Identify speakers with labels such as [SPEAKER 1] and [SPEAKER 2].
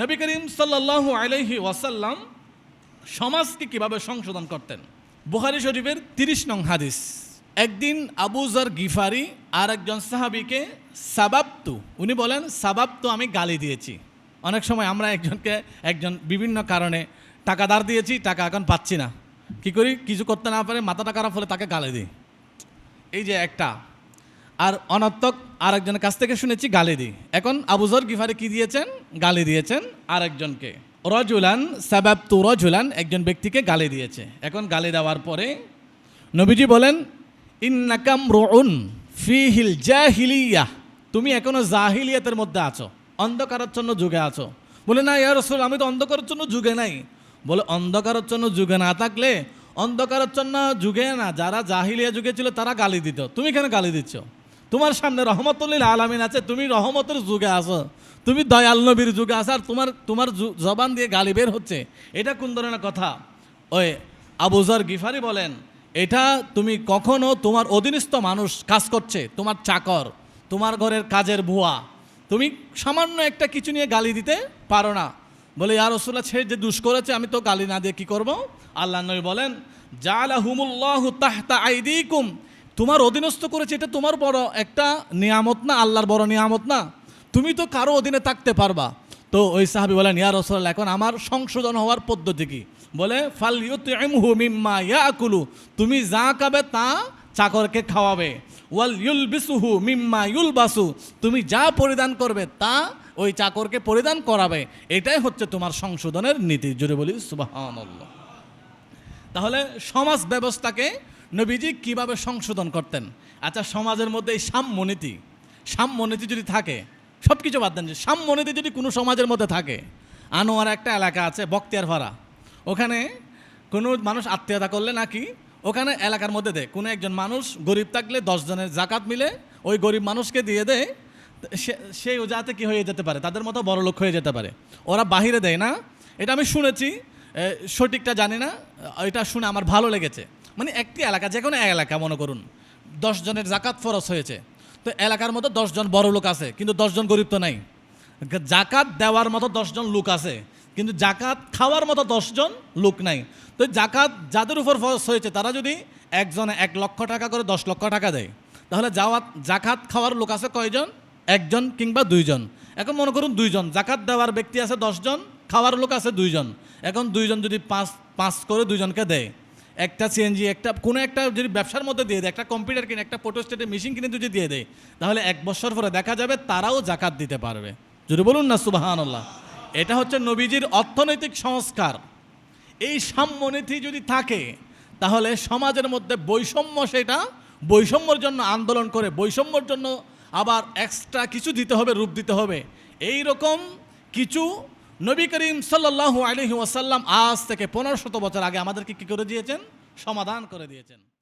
[SPEAKER 1] নবী করিম সাল্লাল্লাহু আলাইহি ওয়াসাল্লাম সমাজকে কীভাবে সংশোধন করতেন? বুখারি শরীফের তিরিশ নং হাদিস। একদিন আবুজার গিফারি আর একজন সাহাবিকে, সাবাবতু উনি বলেন, সাবাবতু আমি গালি দিয়েছি। অনেক সময় আমরা একজনকে, একজন বিভিন্ন কারণে টাকা ধার দিয়েছি, টাকা এখন পাচ্ছি না। কি করি? কিছু করতে না পারে মাথাটা খারাপ হলে তাকে গালি দিই। এই যে একটা আর অনর্থক আরেকজনের কাছ থেকে শুনেছি গালি দিই। এখন আবুজর গিফারে কি দিয়েছেন? গালি দিয়েছেন আরেকজনকে। রজুলান সাবাব তু রজুলান একজন ব্যক্তিকে গালি দিয়েছে। এখন গালি দেওয়ার পরে নবীজি বলেন ইন্নাকাম রুন ফিহিল জাহিলিয়া। তুমি এখনও জাহিলিয়াতের মধ্যে আছো, অন্ধকারাচ্ছন্ন যুগে আছো। বলে, না, ইয়া রসুল, আমি তো অন্ধকারাচ্ছন্ন যুগে নাই। বলে, অন্ধকারাচ্ছন্ন যুগে না থাকলে, অন্ধকারাচ্ছন্ন যুগে না, যারা জাহিলিয়া যুগে ছিল তারা গালি দিত। তুমি কেন গালি দিচ্ছ? তোমার সামনে রহমতুল্লিল আলামিন আছে, তুমি রহমতের যুগে আছো। তুমি দয়াল নবীর যুগে আছো আর তোমার তোমার জবান দিয়ে গালি বের হচ্ছে। এটা কোন ধরনের কথা? ওই আবুজার গিফারি বলেন, এটা তুমি কখনো তোমার অধীনস্থ মানুষ কাজ করছে, তোমার চাকর, তোমার ঘরের কাজের ভুয়া। তুমি সামান্য একটা কিছু নিয়ে গালি দিতে পারো না। বলে আর রসুল্লাহ সে যে দুষ করেছে, আমি তো গালি না দিয়ে কি করব? আল্লাহ নবী বলেন জালা হুমুল্লাহ তাহতা আইদিকুম তোমার অধীনস্থ করেছে, এটা তোমার বড় একটা নিয়ামত না, আল্লাহর বড় নিয়ামত না। তুমি তো কারও অধীনে থাকতে পারবা। তো ওই সাহাবি বলেন, ইয়া রসুল্লাহ এখন আমার সংশোধন হওয়ার পদ্ধতি কি? বলে, ফাল ইউতইমহু মিম্মা ইয়াকুলু, তুমি যা খাবে তা চাকরকে খাওয়াবে। ওয়াল ইউল বিসুহু মিম্মা ইউল বাসু তুমি যা পরিধান করবে তা ওই চাকরকে পরিধান করাবে। এটাই হচ্ছে তোমার সংশোধনের নীতি। জুড়ে বলি, সুবহানাল্লাহ। তাহলে সমাজ ব্যবস্থাকে নবীজি কীভাবে সংশোধন করতেন? আচ্ছা সমাজের মধ্যে এই সাম্যনীতি সাম্যনীতি যদি থাকে সব কিছু বাদ দেন সাম্যনীতি যদি কোনো সমাজের মধ্যে থাকে, আনোয়ার একটা এলাকা আছে বক্তিয়ার ভাড়া ওখানে কোনো মানুষ আত্মীয়তা করলে নাকি ওখানে এলাকার মধ্যে দেয়। কোনো একজন মানুষ গরিব থাকলে দশজনের জাকাত মিলে ওই গরিব মানুষকে দিয়ে দেয়। সে- সেই যাতে কি হয়ে যেতে পারে? তাদের মতো বড় লোক হয়ে যেতে পারে। ওরা বাহিরে দেয় না। এটা আমি শুনেছি। সঠিকটা জানি না। এটা শুনে আমার ভালো লেগেছে। মানে একটি এলাকা, যে কোনো এলাকা, মনে করুন। জনের জাকাত ফরস হয়েছে। তো এলাকার মধ্যে দশজন বড় লোক আছে, কিন্তু দশজন গরিব তো নাই। জাকাত দেওয়ার মতো দশজন লোক আছে, কিন্তু জাকাত খাওয়ার মতো দশজন লোক নাই। তো জাকাত যাদের উপর ফরস হয়েছে, তারা যদি একজনে এক লক্ষ টাকা করে দশ লক্ষ টাকা দেয়, তাহলে যাওয়াত, জাকাত খাওয়ার লোক আছে কয়জন? একজন কিংবা দুইজন। এখন মনে করুন দুইজন। জাকাত দেওয়ার ব্যক্তি আছে দশজন খাওয়ার লোক আছে দুইজন। এখন দুইজন যদি পাঁচ পাঁচ করে দুইজনকে দেয় একটা সিএনজি একটা, কোনো একটা যদি ব্যবসার মধ্যে দিয়ে দেয়, একটা কম্পিউটার কিনে, একটা ফটোস্টেটের মেশিন কিনে যদি দিয়ে দেয়, তাহলে এক বছর পরে দেখা যাবে তারাও জাকাত দিতে পারবে। যদি বলুন না সুবাহান আল্লাহ এটা হচ্ছে নবীজির অর্থনৈতিক সংস্কার। এই সাম্যনীতি যদি থাকে, তাহলে সমাজের মধ্যে বৈষম্য সেটা, বৈষম্যর জন্য আন্দোলন করে, বৈষম্যর জন্য আবার এক্সট্রা কিছু দিতে হবে, রূপ দিতে হবে। এই রকম কিছু নবী করিম সাল্লাল্লাহু আলহিউসাল্লাম আজ থেকে পনেরো শত বছর আগে আমাদেরকে কী করে দিয়েছেন? সমাধান করে দিয়েছেন।